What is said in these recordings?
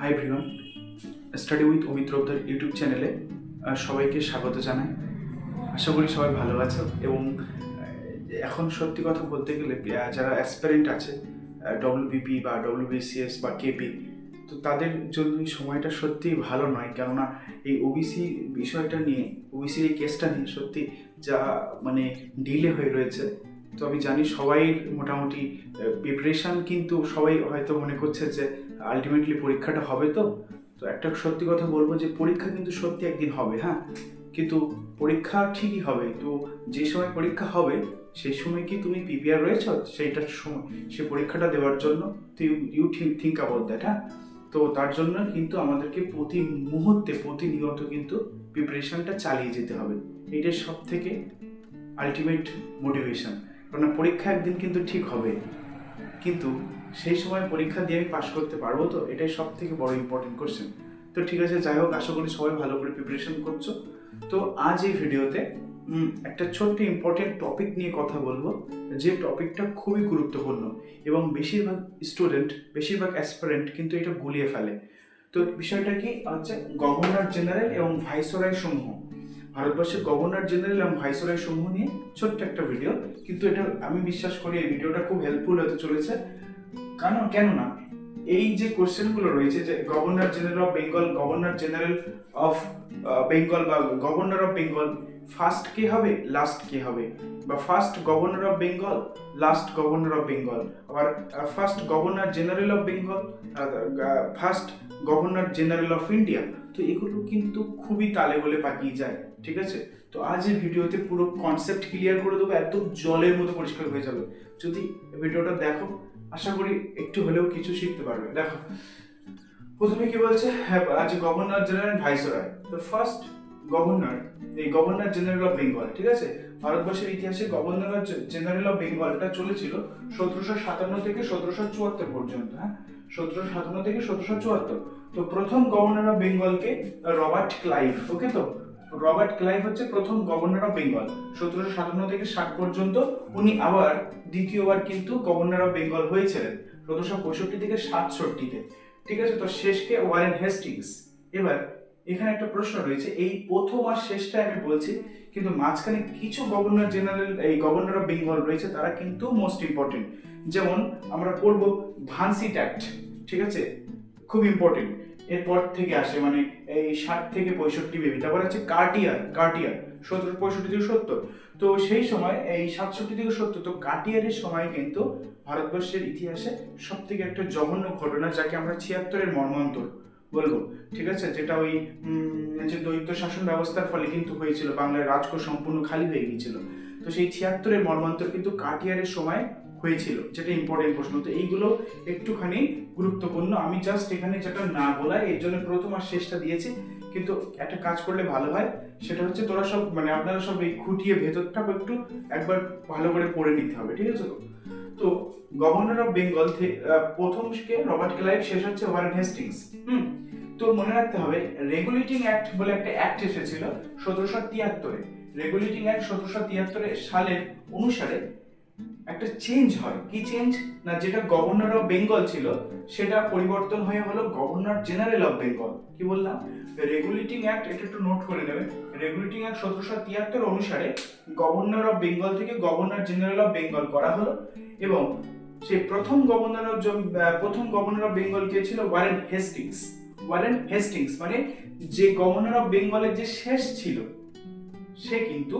High everyone study with অমিত্রদের YouTube চ্যানেলে সবাইকে স্বাগত জানাই। আশা করি সবাই ভালো আছো এবং এখন সত্যি কথা বলতে গেলে যারা অ্যাসপারেন্ট আছে ডব্লিউবিপি বা ডব্লিউবিসিএস বা কেপি তো তাদের জন্য সময়টা সত্যিই ভালো নয়। কেননা এই ওবিসি বিষয়টা নিয়ে ওবিসির এই কেসটা নিয়ে সত্যি যা মানে ডিলে হয়ে রয়েছে। তো আমি জানি সবাই মোটামুটি প্রিপারেশন কিন্তু সবাই হয়তো মনে করছে যে আলটিমেটলি পরীক্ষাটা হবে তো? তো একটা সত্যি কথা বলব যে পরীক্ষা কিন্তু সত্যি একদিন হবে হ্যাঁ? কিন্তু পরীক্ষা ঠিকই হবে তো যে সময় পরীক্ষা হবে, সেই সময় কি তুমি প্রিপেয়ার রয়েছো? সেইটার সময় সে পরীক্ষাটা দেওয়ার জন্য তো ইউ থিঙ্ক অ্যাবাউট দ্যাট হ্যাঁ? তো তার জন্য কিন্তু আমাদেরকে প্রতি মুহূর্তে, প্রতিনিয়ত কিন্তু প্রিপারেশনটা চালিয়ে যেতে হবে। এটাই সব থেকে আলটিমেট মোটিভেশন কারণ পরীক্ষা একদিন কিন্তু ঠিক হবে। কিন্তু সেই সময় পরীক্ষা দিয়ে আমি পাশ করতে পারব তো? এটাই সব থেকে বড় ইম্পর্টেন্ট কোশ্চেন তো ঠিক আছে, যাই হোক, আশা করি সবাই ভালো করে প্রিপারেশন করছ। তো আজ এই ভিডিওতে একটা ছোট্ট ইম্পর্টেন্ট টপিক নিয়ে কথা বলব, যে টপিকটা খুবই গুরুত্বপূর্ণ এবং বেশিরভাগ স্টুডেন্ট বেশিরভাগ অ্যাসপারেন্ট কিন্তু এটা গুলিয়ে ফেলে। তো বিষয়টা কি? হচ্ছে গভর্নর জেনারেল এবং ভাইসরয় সমূহ। ভারতবর্ষের গভর্নর জেনারেল এবং ভাইসরয় সমূহ নিয়ে ছোট্ট একটা ভিডিও কিন্তু এটা আমি বিশ্বাস করি এই ভিডিওটা খুব হেল্পফুল হতে চলেছে। কারণ কেন না এই যে কোশ্চেনগুলো রয়েছে যে governor general of Bengal, governor general of Bengal বা গভর্নর অফ বেঙ্গল, ফার্স্ট কে হবে? লাস্ট কে হবে? বা first governor of Bengal, last governor of Bengal. আবার first governor general of Bengal first governor general of India. তো এগুলো কিন্তু খুবই তালে বলে পাকিয়ে যায়, ঠিক আছে? তো আজ এই ভিডিওতে পুরো কনসেপ্ট ক্লিয়ার করে দেবো এত জলের মতো পরিষ্কার হয়ে যাবে। যদি ভিডিওটা দেখো আশা করি একটু হলেও কিছু শিখতে পারবে। দেখো প্রথমে কি বলছে? হ্যাঁ, আজ গভর্নর জেনারেল ভাইসরয় তো ফার্স্ট গভর্নর এই গভর্নর জেনারেল অফ বেঙ্গল ঠিক আছে? ভারতবর্ষের ইতিহাসে গভর্নর জেনারেল অফ বেঙ্গলটা চলেছিল সতেরোশো সাতান্ন থেকে সতেরোশো চুয়াত্তর পর্যন্ত হ্যাঁ? সতেরোশো সাতান্ন থেকে সতেরোশো চুয়াত্তর। তো প্রথম গভর্নর অফ বেঙ্গলকে রবার্ট ক্লাইভ ওকে তো? রবার্ট ক্লাইভ হচ্ছে প্রথম গভর্নর অফ বেঙ্গল। সতেরোশো সাতান্ন থেকে ষাট পর্যন্ত উনি আবার দ্বিতীয়বার কিন্তু গভর্নর অফ বেঙ্গল হয়েছিলেন। সতেরোশো পঁয়ষট্টি থেকে সাতষট্টিতে। ঠিক আছে, তো শেষকে ওয়ারেন হেস্টিংস। এবার এখানে একটা প্রশ্ন রয়েছে, এই প্রথম আর শেষটা আমি বলছি, কিন্তু মাঝখানে কিছু গভর্নর জেনারেল, এই গভর্নর অফ বেঙ্গল রয়েছে, তারা কিন্তু মোস্ট ইম্পর্টেন্ট যেমন আমরা পড়ব ভানসি ট্যাক্ট, ঠিক আছে? খুব ইম্পর্টেন্ট এরপর থেকে আসে মানে এই ষাট থেকে পঁয়ষট্টি বেবি তারপর আছে কার্টিয়ার কার্টিয়ার সতেরো পঁয়ষট্টি থেকে সত্তর। তো সেই সময় এই সাতষট্টি থেকে সত্তর, তো কার্টিয়ারের সময় কিন্তু ভারতবর্ষের ইতিহাসে সব থেকে একটা জঘন্য ঘটনা যাকে আমরা ছিয়াত্তরের মর্মান্তর বলব, ঠিক আছে? যেটা ওই যে দৈত্য শাসন ব্যবস্থার ফলে কিন্তু হয়েছিল, বাংলার রাজকোষ সম্পূর্ণ খালি হয়ে গিয়েছিল। তো সেই ছিয়াত্তরের মর্মান্তর কিন্তু কাটিয়ারের সময় হয়েছিল, যেটা ইম্পর্টেন্ট প্রশ্ন। তো এইগুলো একটুখানি গুরুত্বপূর্ণ। আমি জাস্ট এখানে যেটা না বলা এর জন্য প্রথম আর শেষটা দিয়েছি। কিন্তু একটা কাজ করলে ভালো হয়, সেটা হচ্ছে তোরা সব মানে আপনারা সব এই খুঁটিয়ে ভেতরটা একটু একবার ভালো করে পড়ে নিতে হবে, ঠিক আছে তো? গভর্নর অফ বেঙ্গল প্রথম কে রবার্ট ক্লাইভ শেষ হচ্ছে ওয়ারেন হেস্টিংস হুম? তো মনে রাখতে হবে রেগুলেটিং অ্যাক্ট বলে একটা অ্যাক্ট এসেছিল, সতেরোশো তিয়াত্তরে। রেগুলেটিং অ্যাক্ট সতেরোশো তিয়াত্তরের সালের অনুসারে একটা চেঞ্জ হয়। কি চেঞ্জ না, যেটা গভর্নর অফ বেঙ্গল ছিল, সেটা পরিবর্তন হয়ে হলো গভর্নর জেনারেল অফ বেঙ্গল কি বললাম? রেগুলেটিং অ্যাক্ট এটা একটু নোট করে নেবে। রেগুলেটিং অ্যাক্ট সতেরোশো তিয়াত্তর অনুসারে গভর্নর অফ বেঙ্গল থেকে গভর্নর জেনারেল অফ বেঙ্গল করা হলো এবং সেই প্রথম গভর্নর অফ প্রথম গভর্নর অফ বেঙ্গল কে ছিল ওয়ারেন হেস্টিংস ওয়ারেন হেস্টিংস মানে যে গভর্নর অফ বেঙ্গলের যে শেষ ছিল, সে কিন্তু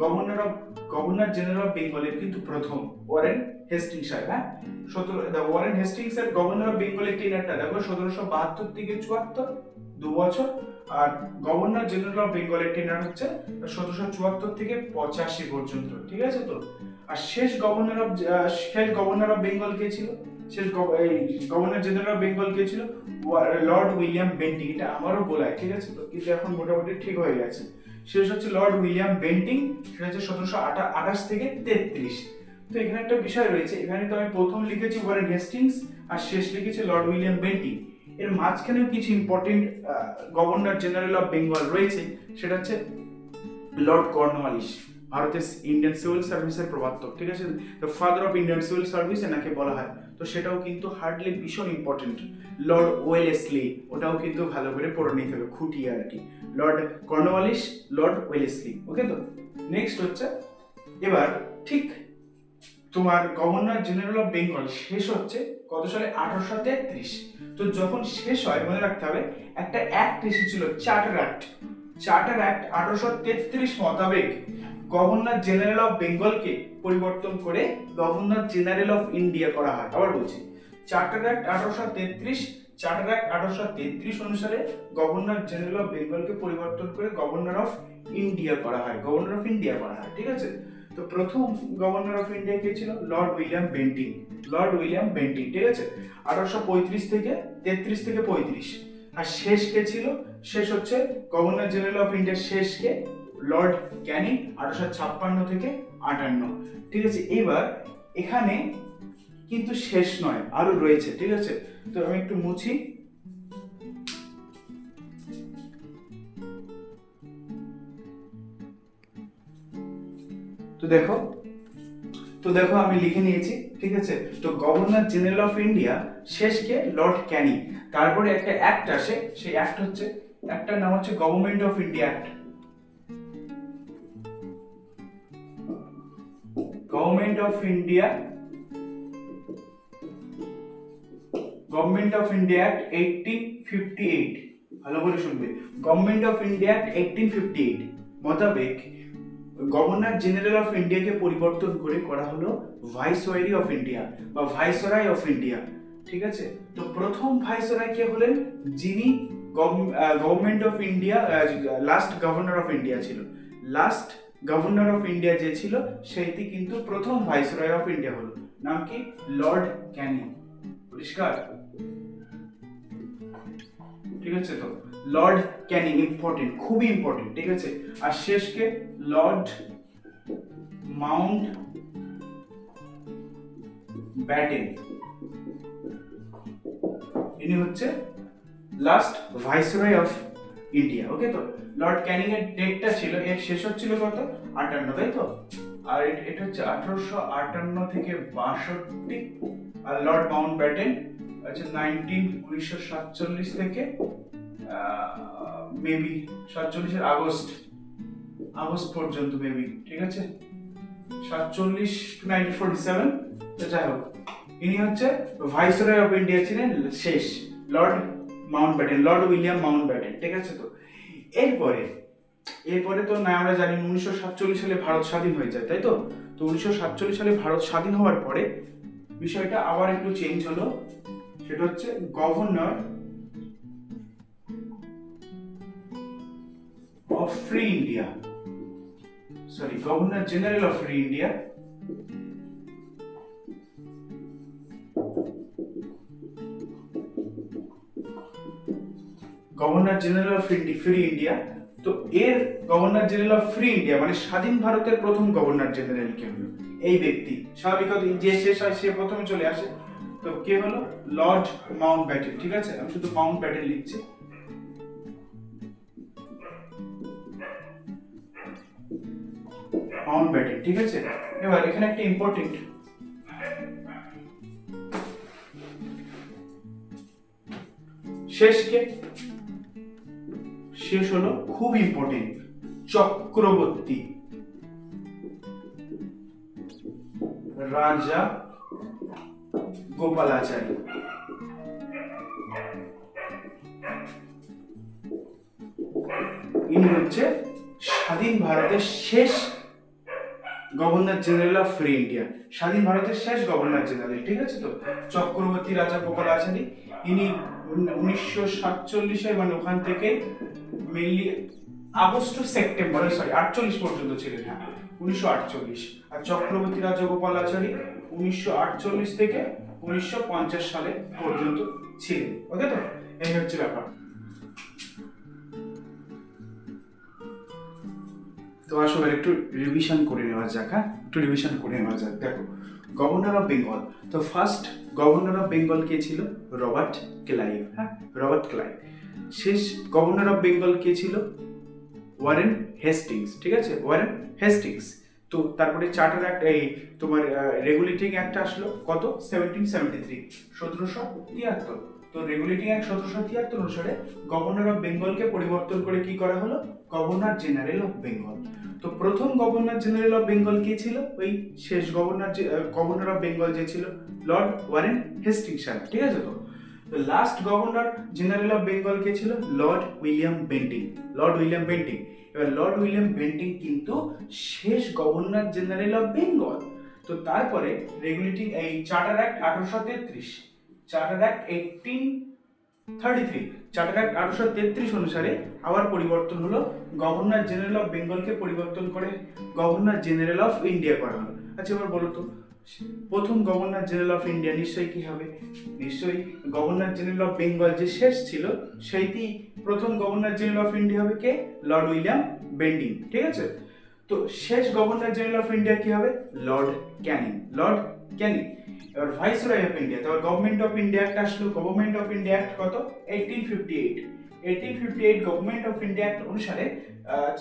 governor of, governor general of বেঙ্গলের কিন্তু প্রথম, ওয়ারেন হেস্টিংস সাহেব হ্যাঁ? সতেরো ওয়ারেন হেস্টিংস এর গভর্নর অফ বেঙ্গলের টেনারটা দেখো, সতেরোশো বাহাত্তর থেকে চুয়াত্তর, দু বছর, আর গভর্নর জেনারেল অফ বেঙ্গলের টেনার হচ্ছে সতেরোশো চুয়াত্তর থেকে পঁচাশি পর্যন্ত, ঠিক আছে তো? আর শেষ গভর্নর অফ শেষ গভর্নর অফ বেঙ্গল কে ছিল? শেষ এই গভর্নর জেনারেল অফ বেঙ্গল কে ছিল? লর্ড উইলিয়াম বেন্টিং, এটা আমারও বলায় ঠিক আছে তো? কিন্তু এখন মোটামুটি ঠিক হয়ে গেছে। শেষ হচ্ছে লর্ড উইলিয়াম বেন্টিং সেটা হচ্ছে সতেরোশো আঠাশ থেকে তেত্রিশ। তো এখানে একটা বিষয় রয়েছে, এখানে তো আমি প্রথম লিখেছি ওয়ারেন হেস্টিংস, আর শেষ লিখেছি লর্ড উইলিয়াম বেন্টিং। এর মাঝখানেও কিছু important governor general of Bengal রয়েছে, সেটা হচ্ছে লর্ড কর্নওয়ালিস ভারতের ইন্ডিয়ান সিভিল সার্ভিসের প্রবর্তক ঠিক আছে? তো father of Indian civil service এনাকে বলা হয়। তো সেটাও কিন্তু হার্ডলি ভীষণ ইম্পর্টেন্ট লর্ড ওয়েলেসলি ওটাও কিন্তু ভালো করে পড়ে নিতে হবে খুঁটিয়ে আর কি। Lord Cornwallis lord Wellesley okay তো? নেক্সট হচ্ছে, এবার ঠিক তোমার গভর্নর জেনারেল অফ বেঙ্গল শেষ হচ্ছে কত সালে? আঠারোশো তেত্রিশ। তো যখন শেষ হয়, মনে রাখতে হবে, একটা অ্যাক্ট এসেছিল চার্টার অ্যাক্ট চার্টার অ্যাক্ট আঠারোশো তেত্রিশ মোতাবেক। গভর্নর জেনারেল অফ বেঙ্গলকে পরিবর্তন করে গভর্নর জেনারেল অফ ইন্ডিয়া করা হয়। আবার বলছি চার্টার অ্যাক্ট আঠারোশো তেত্রিশ চার্টার অ্যাক্ট আঠারোশো তেত্রিশ অনুসারে গভর্নর জেনারেল অফ বেঙ্গলকে পরিবর্তন করে গভর্নর অফ ইন্ডিয়া করা হয়, গভর্নর অফ ইন্ডিয়া করা হয়, ঠিক আছে? তো প্রথম গভর্নর অফ ইন্ডিয়া কে ছিল? Lord William Bentinck, lord William Bentinck, ঠিক আছে? আঠারোশো পঁয়ত্রিশ থেকে তেত্রিশ থেকে পঁয়ত্রিশ, আর শেষ কে ছিল? শেষ হচ্ছে গভর্নর জেনারেল অফ ইন্ডিয়া শেষ কে লর্ড ক্যানিং আঠারোশো ছাপ্পান্ন থেকে আটান্ন। ঠিক আছে এবার এখানে কিন্তু শেষ নয় আরও রয়েছে, ঠিক আছে? তো আমি একটু মুছি। তো দেখো তো দেখো আমি লিখে নিয়েছি, ঠিক আছে? তো গভর্নর জেনারেল অফ ইন্ডিয়া শেষকে লর্ড ক্যানি। তারপরে একটা অ্যাক্ট আসে, সেই অ্যাক্ট হচ্ছে একটার নাম হচ্ছে government of India act. Of India government of India act eighteen fifty eight ভালো করে শুনবে। Government of India act eighteen fifty eight মোতাবেক গভর্নর জেনারেল অফ ইন্ডিয়াকে পরিবর্তন করে করা হলো ভাইসরয় অফ ইন্ডিয়া বা ভাইসরয় অফ ইন্ডিয়া ঠিক আছে? তো প্রথম ভাইসরয় কে হলেন যিনি government of India last governor of India ছিল লাস্ট গভর্নর অফ ইন্ডিয়া যে ছিল, সেইটি কিন্তু প্রথম ভাইসরয় অফ ইন্ডিয়া হলো। নাম কি? Lord Canning. পরিষ্কার? ঠিক আছে তো? লর্ড ক্যানিং ইম্পর্টেন্ট খুবই ইম্পর্টেন্ট ঠিক আছে? আর শেষকে লর্ড মাউন্ট ব্যাটেন। ইনি হচ্ছে last viceroy of India okay তো? লর্ড ক্যানিং এর ডেটটা ছিল, এর শেষ হচ্ছিল কত? আটান্ন, তাই তো? আর এটা হচ্ছে আঠারোশো আটান্ন থেকে বাষট্টি, আর লর্ড মাউন্ট ব্যাটেন হচ্ছে নাইনটিন উনিশশো সাতচল্লিশ থেকে মেবি সাতচল্লিশের আগস্ট আগস্ট পর্যন্ত মেবি ঠিক আছে? সাতচল্লিশ নাইনটিন ফোর্টি সেভেন যাই হোক। ইনি হচ্ছে ভাইসরয় অফ ইন্ডিয়া ছিলেন শেষ lord Mountbatten lord William Mountbatten ঠিক আছে তো এরপরে এরপরে তো না আমরা জানি উনিশশো সাতচল্লিশ সালে ভারত স্বাধীন হয়ে যায় তাই তো তো উনিশশো সাতচল্লিশ সালে ভারত স্বাধীন হওয়ার পরে বিষয়টা আবার একটু চেঞ্জ হলো সেটা হচ্ছে governor of Free India. Sorry, Governor General of Free India. Governor general of free India তো এর governor general of free India মানে স্বাধীন ভারতের প্রথম গভর্নর জেনারেল কে হলো? এই ব্যক্তি। স্বাভাবিকত যে শেষ হয় সে প্রথমে চলে আসে। তো কে হলো? লর্ড মাউন্ট ব্যাটেন ঠিক আছে? আমি শুধু মাউন্ট ব্যাটেন লিখছি। মাউন্ট ব্যাটেন ঠিক আছে? এবার এখানে একটা ইম্পর্টেন্ট শেষকে শেষ হলো খুব ইম্পর্টেন্ট চক্রবর্তী। রাজা গোপালাচারী। ইনি হচ্ছে স্বাধীন ভারতের শেষ governor general of free India. স্বাধীন ভারতের শেষ গভর্নর জেনারেল, ঠিক আছে তো? চক্রবর্তী রাজা গোপাল আচারী ইনি উনিশশো সাতচল্লিশে মানে ওখান থেকে মেনলি আগস্ট সেপ্টেম্বর সরি আটচল্লিশ পর্যন্ত ছিলেন হ্যাঁ উনিশশো আটচল্লিশ। আর চক্রবর্তী রাজা গোপাল আচারী উনিশশো আটচল্লিশ থেকে উনিশশো পঞ্চাশ সালে পর্যন্ত ছিলেন। ওকে তো? এই হচ্ছে ব্যাপার। তো আসলে একটু রিভিশন করে নেওয়া যাক হ্যাঁ? একটু রিভিশন করে নেওয়া যাক। দেখো গভর্নর অফ বেঙ্গল তো ফার্স্ট গভর্নর অফ বেঙ্গল কে ছিল? রবার্ট ক্লাইভ হ্যাঁ? রবার্ট ক্লাইভ শেষ গভর্নর অফ বেঙ্গল কে ছিল? ওয়ারেন হেস্টিংস ঠিক আছে? ওয়ারেন হেস্টিংস তো তারপরে চার্টার অ্যাক্ট এই তোমার রেগুলেটিং অ্যাক্ট আসলো। কত? সেভেন্টিন সেভেন্টি থ্রি সতেরোশো তিয়াত্তর। তো রেগুলেটিং অ্যাক্ট সতেরোশো তিয়াত্তর অনুসারে গভর্নর অফ বেঙ্গলকে পরিবর্তন করে কি করা হলো? গভর্নর জেনারেল অফ বেঙ্গল তো প্রথম গভর্নর জেনারেল অফ বেঙ্গল কে ছিল? ওই শেষ গভর্নর গভর্নর অফ বেঙ্গল যে ছিল লর্ড ওয়ারেন হেস্টিংস ঠিক আছে তো? তো last governor general of Bengal কে ছিল? Lord William Bentinck lord William Bentinck এবার লর্ড উইলিয়াম বেন্টিং কিন্তু শেষ গভর্নর জেনারেল অফ বেঙ্গল তো তারপরে রেগুলেটিং এই চার্টার অ্যাক্ট আঠারোশো তেত্রিশ। Charter act eighteen thirty three charter act আঠারোশো তেত্রিশ অনুসারে আবার পরিবর্তন হলো। গভর্নর জেনারেল অফ বেঙ্গলকে পরিবর্তন করে গভর্নর জেনারেল অফ ইন্ডিয়া করা হলো। আচ্ছা এবার বলো তো, প্রথম গভর্নর জেনারেল অফ ইন্ডিয়া নিশ্চয়ই কি হবে? নিশ্চয়ই গভর্নর জেনারেল অফ বেঙ্গল যে শেষ ছিল, সেইটি প্রথম গভর্নর জেনারেল অফ ইন্ডিয়া হবে কে? লর্ড উইলিয়াম বেন্ডিং ঠিক আছে? তো শেষ গভর্নর জেনারেল অফ ইন্ডিয়া কি হবে? Lord Canning. Lord Canning. এবার ভাইস রয় অফ ইন্ডিয়া। তারপর গভর্নমেন্ট অফ ইন্ডিয়া অ্যাক্ট আসলো। গভর্নমেন্ট অফ ইন্ডিয়া অ্যাক্ট কত? Eighteen fifty eight eighteen fifty eight government of India act অনুসারে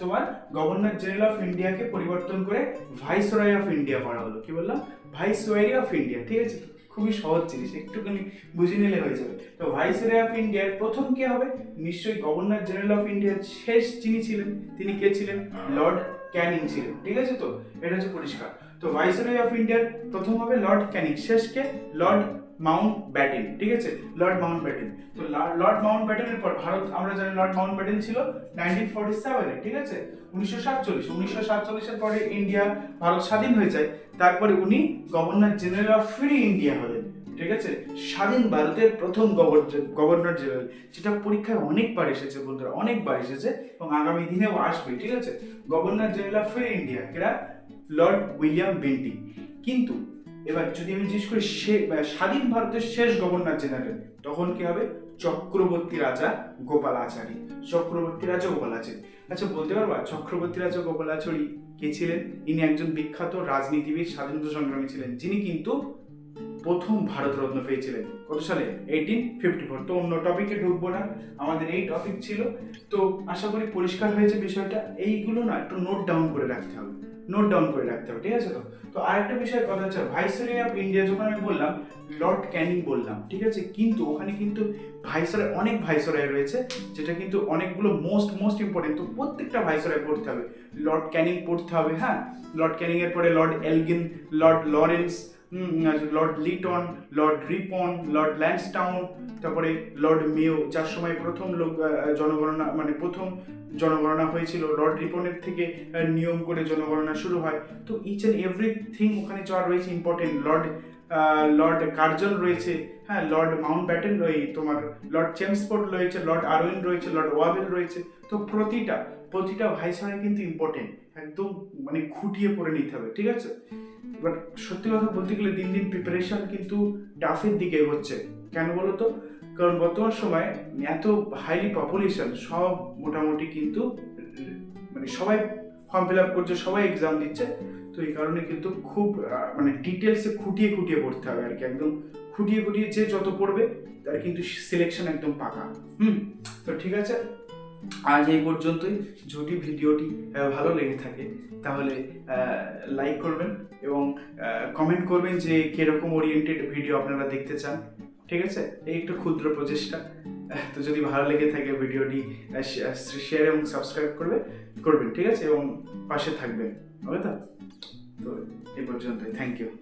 তোমার গভর্নর জেনারেল অফ ইন্ডিয়াকে পরিবর্তন করে ভাইস রয় অফ ইন্ডিয়া করা হলো। কি বললাম? Viceroy of India. ঠিক আছে? খুবই সহজ জিনিস, একটুখানি বুঝে নিলে হয়ে যাবে। তো ভাইস রয় অফ ইন্ডিয়ার প্রথম কে হবে? নিশ্চয়ই গভর্নর জেনারেল অফ ইন্ডিয়ার শেষ যিনি ছিলেন, তিনি কে ছিলেন? লর্ড ক্যানিং ছিলেন, ঠিক আছে তো? এটা হচ্ছে পরিষ্কার। তো ভাইসরয় অফ ইন্ডিয়ার প্রথম হবে লর্ড ক্যানিং শেষকে লর্ড মাউন্ট ব্যাটেন, ঠিক আছে? Lord Mountbatten. তো লর্ড মাউন্ট ব্যাটেনের পর ভারত, আমরা জানি লর্ড মাউন্ট ব্যাটেন ছিল নাইনটিন ফর্টি সেভেনে ঠিক আছে? উনিশশো সাতচল্লিশ, উনিশশো সাতচল্লিশের পরে ইন্ডিয়া ভারত স্বাধীন হয়ে যায়। তারপরে উনি governor general of free India হলেন, ঠিক আছে? স্বাধীন ভারতের প্রথম গভর্নর জেনারেল, যেটা পরীক্ষায় অনেকবার এসেছে বন্ধুরা, অনেকবার এসেছে এবং আগামী দিনেও আসবে, ঠিক আছে? Governor general of free India এরা লর্ড উইলিয়াম বেন্টিং। কিন্তু এবার যদি আমি জিজ্ঞেস করি, সে স্বাধীন ভারতের শেষ গভর্নর জেনারেল, তখন কি হবে? চক্রবর্তী রাজা গোপালাচারী। চক্রবর্তী রাজা গোপালাচারী। আচ্ছা বলতে পারবা? চক্রবর্তী রাজা গোপালাচারী কে ছিলেন? ইনি একজন বিখ্যাত রাজনীতিবিদ, স্বাধীনতা সংগ্রামী ছিলেন। যিনি কিন্তু প্রথম ভারতরত্ন পেয়েছিলেন। কত সালে? এইটিন ফিফটি ফোর তো অন্য টপিকে ঢুকবো না। আমাদের এই টপিক ছিল। তো আশা করি পরিষ্কার হয়েছে বিষয়টা। এইগুলো না একটু নোট ডাউন করে রাখতে হবে। নোট ডাউন করে রাখতে হবে, ঠিক আছে তো? তো আরেকটা বিষয়ের কথা হচ্ছে ভাইসরয় অফ ইন্ডিয়া যখন আমি বললাম লর্ড ক্যানিং বললাম, ঠিক আছে? কিন্তু ওখানে কিন্তু ভাইসরয় অনেক ভাইসরয় রয়েছে, যেটা কিন্তু অনেকগুলো মোস্ট মোস্ট ইম্পর্টেন্ট তো প্রত্যেকটা ভাইসরয় পড়তে হবে। লর্ড ক্যানিং পড়তে হবে হ্যাঁ? লর্ড ক্যানিং এর পরে lord Elgin lord Lawrence lord Lytton, lord Ripon, lord Lansdowne তারপরে লর্ড মেও যার সময় প্রথম লোক জনগণনা মানে প্রথম জনগণনা হয়েছিল, লর্ড রিপনের থেকে নিয়ম করে জনগণনা শুরু হয়। তো ইচ অ্যান্ড এভরিথিং ওখানে যাওয়া রয়েছে ইম্পর্টেন্ট লর্ড লর্ড কার্জন রয়েছে হ্যাঁ লর্ড মাউন্ট ব্যাটেন রয়েছে তোমার লর্ড চেমসফোর্ড রয়েছে লর্ড আরওয়েন রয়েছে লর্ড ওয়াবেল রয়েছে। তো প্রতিটা প্রতিটা ভাইসরয় কিন্তু ইম্পর্টেন্ট একদম মানে খুঁটিয়ে পড়ে নিতে হবে, ঠিক আছে? এবার সত্যি কথা বলতে গেলে দিন দিন প্রিপারেশন কিন্তু ডাফের দিকে এগোচ্ছে কেন বলো তো? কারণ বর্তমান সময়ে এত হাইলি পপুলেশন সব মোটামুটি কিন্তু মানে সবাই ফর্ম ফিল আপ করছে, সবাই এক্সাম দিচ্ছে। তো এই কারণে কিন্তু খুব মানে ডিটেলসে খুঁটিয়ে খুঁটিয়ে পড়তে হবে আর কি, একদম খুঁটিয়ে খুঁটিয়ে যে যত পড়বে, তার কিন্তু সিলেকশন একদম পাকা। হুম, তো ঠিক আছে? আজ এই পর্যন্তই। যদি ভিডিওটি ভালো লেগে থাকে, তাহলে লাইক করবেন এবং কমেন্ট করবেন যে কীরকম ওরিয়েন্টেড ভিডিও আপনারা দেখতে চান। ঠিক আছে? এই একটু ক্ষুদ্র প্রচেষ্টা। তো যদি ভালো লেগে থাকে ভিডিওটি শেয়ার এবং সাবস্ক্রাইব করবে, করবেন, ঠিক আছে? এবং পাশে থাকবেন। হবে তো? তো, এই পর্যন্তই। Thank you